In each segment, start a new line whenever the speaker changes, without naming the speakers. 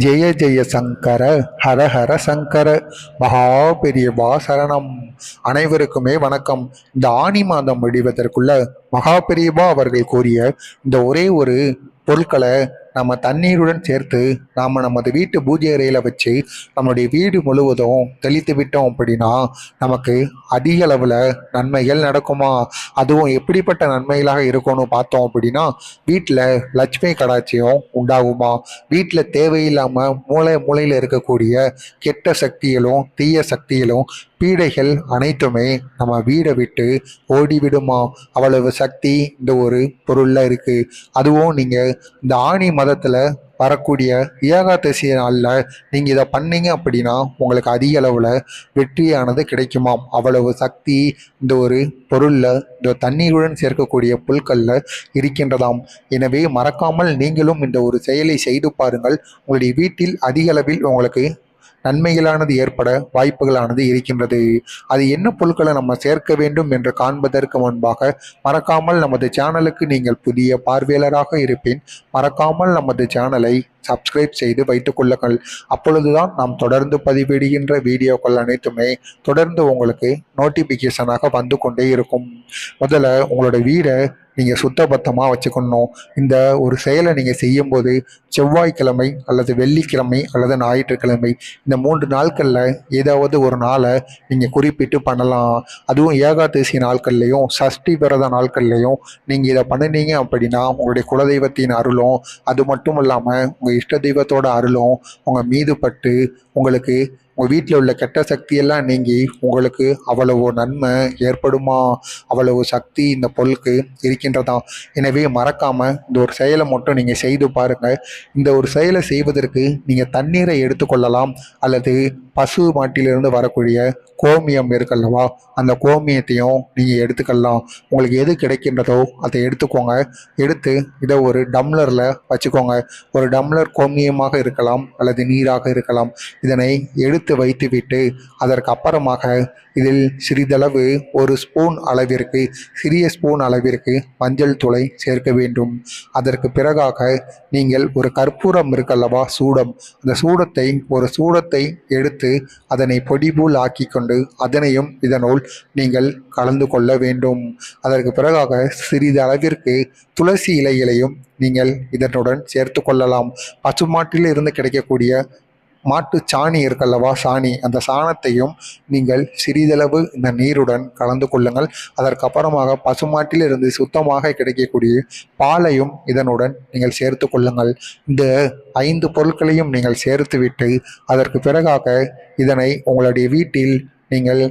ஜெய ஜெய சங்கர ஹர ஹர சங்கர. மகா பெரியவா சரணம். அனைவருக்குமே வணக்கம். இந்த ஆனி மாதம் முடிவதற்குள்ள மகா பெரியவா அவர்கள் கூறிய இந்த ஒரே ஒரு பொருட்களை நம்ம தண்ணீருடன் சேர்த்து நாம் நமது வீட்டு பூஜை அறையில் வச்சு நம்மளுடைய வீடு முழுவதும் தெளித்து விட்டோம் அப்படின்னா நமக்கு அதிக அளவில் நன்மைகள் நடக்குமா? அதுவும் எப்படிப்பட்ட நன்மைகளாக இருக்கணும் பார்த்தோம் அப்படின்னா வீட்டில் லட்சுமி கடாட்சியம் உண்டாகுமா? வீட்டில் தேவையில்லாமல் மூளை மூளையில் இருக்கக்கூடிய கெட்ட சக்திகளும் தீய சக்திகளும் பீடைகள் அனைத்துமே நம்ம வீடை விட்டு ஓடிவிடுமா? அவ்வளவு சக்தி இந்த ஒரு பொருளில் இருக்குது அதுவும் நீங்கள் இந்த ஆணி மதத்தில் வரக்கூடிய ஏகாதசி நாளில் நீங்கள் இதை பண்ணீங்க அப்படின்னா உங்களுக்கு அதிக அளவில் வெற்றியானது கிடைக்குமாம். அவ்வளவு சக்தி இந்த ஒரு பொருளில் இந்த தண்ணீருடன் சேர்க்கக்கூடிய புல்களில் இருக்கின்றதாம். எனவே மறக்காமல் நீங்களும் இந்த ஒரு செயலை செய்து பாருங்கள். உங்களுடைய வீட்டில் அதிக அளவில் உங்களுக்கு நன்மைகளானது ஏற்பட வாய்ப்புகளானது இருக்கின்றது. அது என்ன பொருட்களை நம்ம சேர்க்க வேண்டும் என்று காண்பதற்கு முன்பாக மறக்காமல் நமது சேனலுக்கு நீங்கள் புதிய பார்வையாளராக இருப்பேன் மறக்காமல் நமது சேனலை சப்ஸ்கிரைப் செய்து வைத்துக் கொள்ளுங்கள். அப்பொழுதுதான் நாம் தொடர்ந்து பதிவிடுகின்ற வீடியோக்கள் அனைத்துமே தொடர்ந்து உங்களுக்கு நோட்டிஃபிகேஷனாக வந்து கொண்டே இருக்கும். முதல்ல உங்களோட வீடை நீங்கள் சுத்தபத்தமாக வச்சுக்கணும். இந்த ஒரு செயலை நீங்கள் செய்யும்போது செவ்வாய்க்கிழமை அல்லது வெள்ளிக்கிழமை அல்லது ஞாயிற்றுக்கிழமை இந்த மூன்று நாட்களில் ஏதாவது ஒரு நாளை நீங்கள் குறிப்பிட்டு பண்ணலாம். அதுவும் ஏகாதசி நாட்கள்லையும் சஷ்டி விரத நாட்கள்லையும் நீங்கள் இதை பண்ணினீங்க அப்படின்னா உங்களுடைய குலதெய்வத்தின் அருளும் அது மட்டும் இல்லாமல் உங்கள் இஷ்ட தெய்வத்தோட அருளும் உங்கள் மீது பட்டு உங்களுக்கு உங்கள் வீட்டில் உள்ள கெட்ட சக்தியெல்லாம் நீங்கி உங்களுக்கு அவ்வளவு நன்மை ஏற்படுமா? அவ்வளவு சக்தி இந்த பொருளுக்கு இருக்கின்றதா? எனவே மறக்காமல் இந்த ஒரு செயலை மட்டும் நீங்கள் செய்து பாருங்கள் இந்த ஒரு செயலை செய்வதற்கு நீங்கள் தண்ணீரை எடுத்துக்கொள்ளலாம் அல்லது பசு மாட்டிலிருந்து வரக்கூடிய கோமியம் இருக்கல்லவா? அந்த கோமியத்தையும் நீங்கள் எடுத்துக்கலாம். உங்களுக்கு எது கிடைக்கின்றதோ அதை எடுத்துக்கோங்க. எடுத்து இதை ஒரு டம்ளரில் வச்சுக்கோங்க. ஒரு டம்ளர் கோமியமாக இருக்கலாம். அல்லது நீராக இருக்கலாம். இதனை எடுத்து வைத்துவிட்டு அதற்கு அப்புறமாக இதில் சிறிதளவு ஒரு ஸ்பூன் அளவிற்கு சிறிய ஸ்பூன் அளவிற்கு மஞ்சள் தூளை சேர்க்க வேண்டும். அதற்கு பிறகாக நீங்கள் ஒரு கற்பூரம் இருக்கல்லவா சூடம் அந்த சூடத்தை ஒரு சூடத்தை எடுத்து அதனை பொடிபூல் ஆக்கி கொண்டு அதனையும் இதனுள் நீங்கள் கலந்து கொள்ள வேண்டும். அதற்கு பிறகாக சிறிது அளவிற்கு துளசி இலைகளையும் நீங்கள் இதனுடன் சேர்த்து கொள்ளலாம். பசுமாட்டில் இருந்து கிடைக்கக்கூடிய மாட்டு சாணி இருக்கல்லவா சாணி? அந்த சாணத்தையும் நீங்கள் சிறிதளவு இந்த நீருடன் கலந்து கொள்ளுங்கள். அதற்கப்புறமாக பசுமாட்டிலிருந்து சுத்தமாக கிடைக்கக்கூடிய பாலையும் இதனுடன் நீங்கள் சேர்த்து கொள்ளுங்கள். இந்த ஐந்து பொருட்களையும் நீங்கள் சேர்த்துவிட்டு அதற்கு பிறகாக இதனை உங்களுடைய வீட்டில் நீங்கள்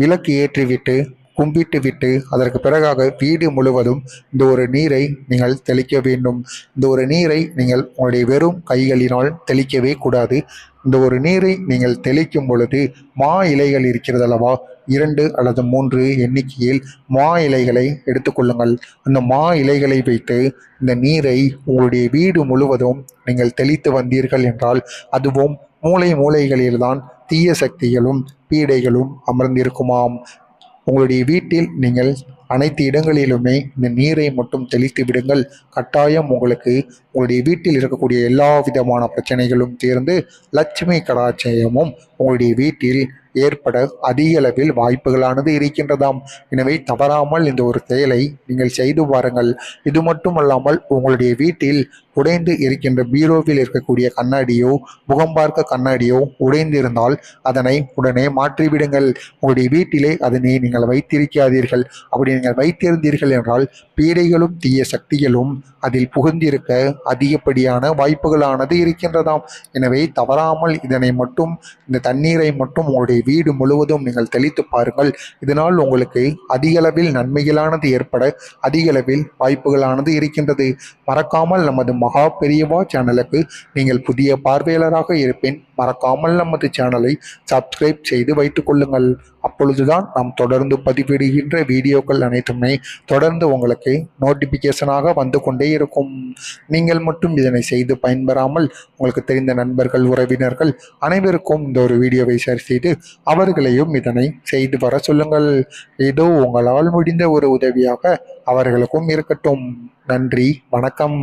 விளக்கு ஏற்றிவிட்டு கும்பிட்டு விட்டு அதற்கு பிறகாக வீடு முழுவதும் இந்த ஒரு நீரை நீங்கள் தெளிக்க வேண்டும். இந்த ஒரு நீரை நீங்கள் உங்களுடைய வெறும் கைகளினால் தெளிக்கவே கூடாது. இந்த ஒரு நீரை நீங்கள் தெளிக்கும் பொழுது மா இலைகள் இருக்கிறது அல்லவா? இரண்டு அல்லது மூன்று எண்ணிக்கையில் மா இலைகளை எடுத்துக்கொள்ளுங்கள் அந்த மா இலைகளை வைத்து இந்த நீரை உங்களுடைய வீடு முழுவதும் நீங்கள் தெளித்து வந்தீர்கள் என்றால் அதுவும் மூளை மூலைகளில்தான் தீய சக்திகளும் பீடைகளும் அமர்ந்திருக்குமாம். உங்களுடைய வீட்டில் நீங்கள் அனைத்து இடங்களிலுமே இந்த நீரை மட்டும் தெளித்து விடுங்கள். கட்டாயம் உங்களுக்கு உங்களுடைய வீட்டில் இருக்கக்கூடிய எல்லா விதமான பிரச்சனைகளும் தீர்ந்து லட்சுமி கடாச்சயமும் உங்களுடைய வீட்டில் ஏற்பட அதிக அளவில் வாய்ப்புகளானது இருக்கின்றதாம். எனவே தவறாமல் இந்த ஒரு செயலை நீங்கள் செய்து பாருங்கள். இது மட்டுமல்லாமல் உங்களுடைய வீட்டில் உடைந்து இருக்கின்ற பீரோவில் இருக்கக்கூடிய கண்ணாடியோ முகம் பார்க்க கண்ணாடியோ உடைந்திருந்தால் அதனை உடனே மாற்றிவிடுங்கள். உங்களுடைய வீட்டிலே அதனை நீங்கள் வைத்திருக்காதீர்கள். அப்படி நீங்கள் வைத்திருந்தீர்கள் என்றால் பீடைகளும் தீய சக்திகளும் அதில் புகுந்திருக்க அதிகப்படியான வாய்ப்புகளானது இருக்கின்றதாம். எனவே தவறாமல் இதனை மட்டும் இந்த தண்ணீரை மட்டும் உங்களுடைய வீடு முழுவதும் நீங்கள் தெளித்து பாருங்கள். இதனால் உங்களுக்கு அதிகளவில் நன்மைகளானது ஏற்பட அதிகளவில் வாய்ப்புகளானது இருக்கின்றது. மறக்காமல் நமது மகா பெரியவா சேனலுக்கு நீங்கள் புதிய பார்வையாளராக இருப்பேன் மறக்காமல் நமது சேனலை சப்ஸ்கிரைப் செய்து வைத்துக் கொள்ளுங்கள். அப்பொழுதுதான் நாம் தொடர்ந்து பதிவிடுகின்ற வீடியோக்கள் அனைத்துமே தொடர்ந்து உங்களுக்கு நோட்டிபிகேஷனாக வந்து கொண்டே இருக்கும். நீங்கள் மட்டும் இதனை செய்து பயன்பெறாமல் உங்களுக்கு தெரிந்த நண்பர்கள் உறவினர்கள் அனைவருக்கும் இந்த ஒரு வீடியோவை ஷேர் செய்து அவர்களையும் இதனை செய்து வர சொல்லுங்கள். ஏதோ உங்களால் முடிந்த ஒரு உதவியாக அவர்களுக்கும் இருக்கட்டும். நன்றி வணக்கம்.